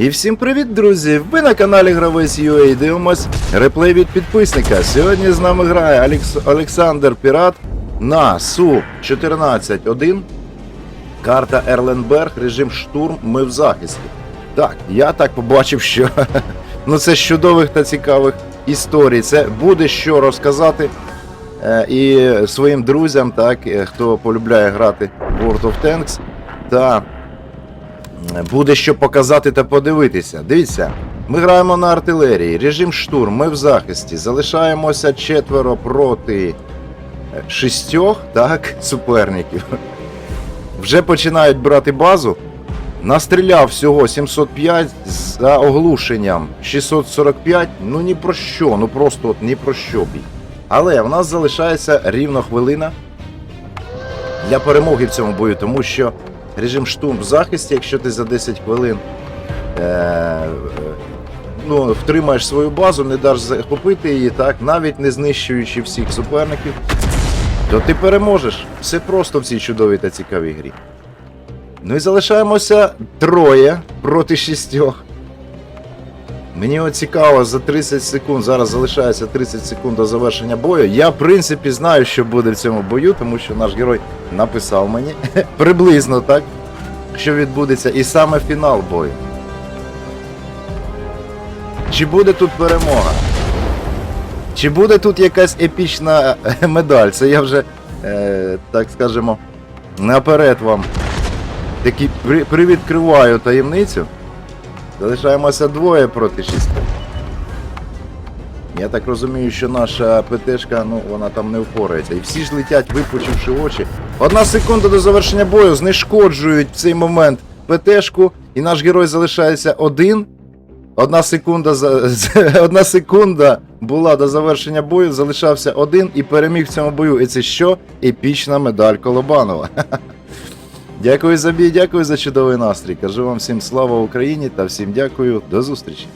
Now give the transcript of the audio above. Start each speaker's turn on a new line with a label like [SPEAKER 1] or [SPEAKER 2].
[SPEAKER 1] І всім привіт, друзі! Ви на каналі Гравець UA дивимось реплей від підписника. Сьогодні з нами грає Алекс... Олександр Пірат на Су-14-1. Карта Ерленберг, режим штурм, ми в захисті. Так, я так побачив, що ну це з чудових та цікавих історій. Це буде що розказати е, і своїм друзям, так, е, хто полюбляє грати World of Tanks. Та буде що показати та подивитися. Дивіться, ми граємо на артилерії, режим штурм, ми в захисті. Залишаємося четверо проти шістьох, так, суперників. Вже починають брати базу. Настріляв всього 705 за оглушенням 645. Ну ні про що, ну просто от ні про що бій. Але в нас залишається рівно хвилина для перемоги в цьому бою, тому що режим штурм в захисті, якщо ти за 10 хвилин е, ну, втримаєш свою базу, не даш захопити її, так, навіть не знищуючи всіх суперників, то ти переможеш. Все просто в цій чудовій та цікавій грі. Ну і залишаємося троє проти шістьох. Мені цікаво, за 30 секунд, зараз залишається 30 секунд до завершення бою. Я, в принципі, знаю, що буде в цьому бою, тому що наш герой написав мені приблизно так, що відбудеться, і саме фінал бою. Чи буде тут перемога? Чи буде тут якась епічна е, медаль? Це я вже, е, так скажемо, наперед вам таки при, привідкриваю таємницю. Залишаємося двоє проти шісти. Я так розумію, що наша ПТшка, ну, вона там не впорається. І всі ж летять, випучивши очі. Одна секунда до завершення бою знешкоджують в цей момент ПТшку, і наш герой залишається один. Одна секунда, за... Одна секунда була до завершення бою, залишався один і переміг в цьому бою. І це що? Епічна медаль Колобанова. Дякую за бій, дякую за чудовий настрій. Кажу вам всім слава Україні та всім дякую. До зустрічі.